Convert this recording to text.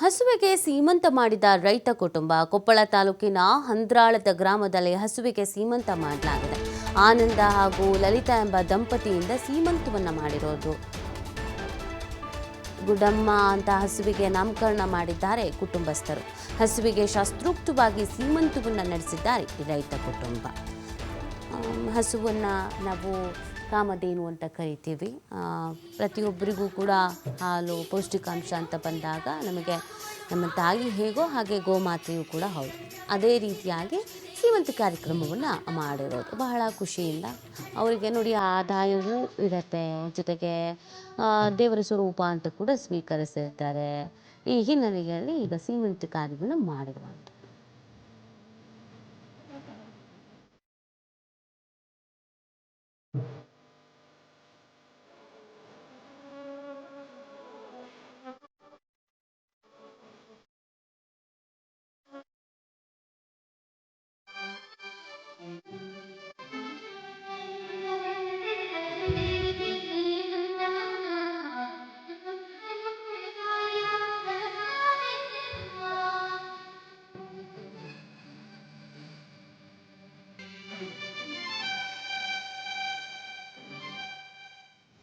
ಹಸುವಿಗೆ ಸೀಮಂತ ಮಾಡಿದ ರೈತ ಕುಟುಂಬ ಕೊಪ್ಪಳ ತಾಲೂಕಿನ ಹಂದ್ರಾಳದ ಗ್ರಾಮದಲ್ಲಿ ಹಸುವಿಗೆ ಸೀಮಂತ ಮಾಡಲಾಗಿದೆ. ಆನಂದ ಹಾಗೂ ಲಲಿತಾ ಎಂಬ ದಂಪತಿಯಿಂದ ಸೀಮಂತವನ್ನು ಮಾಡಿರೋದು. ಗುಡಮ್ಮ ಅಂತ ಹಸುವಿಗೆ ನಾಮಕರಣ ಮಾಡಿದ್ದಾರೆ ಕುಟುಂಬಸ್ಥರು. ಹಸುವಿಗೆ ಶಾಸ್ತ್ರೋಕ್ತವಾಗಿ ಸೀಮಂತವನ್ನು ನಡೆಸಿದ್ದಾರೆ ರೈತ ಕುಟುಂಬ. ಹಸುವನ್ನು ನಾವು ಕಾಮಧೇನು ಅಂತ ಕರಿತೀವಿ. ಪ್ರತಿಯೊಬ್ಬರಿಗೂ ಕೂಡ ಹಾಲು ಪೌಷ್ಟಿಕಾಂಶ ಅಂತ ಬಂದಾಗ ನಮಗೆ ನಮ್ಮ ತಾಯಿ ಹೇಗೋ ಹಾಗೆ ಗೋಮಾತೆಯು ಕೂಡ ಹೌದು. ಅದೇ ರೀತಿಯಾಗಿ ಸೀಮಂತ ಕಾರ್ಯಕ್ರಮವನ್ನು ಮಾಡಿರೋದು. ಬಹಳ ಖುಷಿಯಿಂದ ಅವರಿಗೆ ನೋಡಿ ಆದಾಯವೂ ಇರುತ್ತೆ. ಜೊತೆಗೆ ದೇವರ ಸ್ವರೂಪ ಅಂತ ಕೂಡ ಸ್ವೀಕರಿಸಿರ್ತಾರೆ. ಈ ಹಿನ್ನೆಲೆಯಲ್ಲಿ ಈಗ ಸೀಮಂತ ಕಾರ್ಯವನ್ನು ಮಾಡಿರುವಂಥದ್ದು.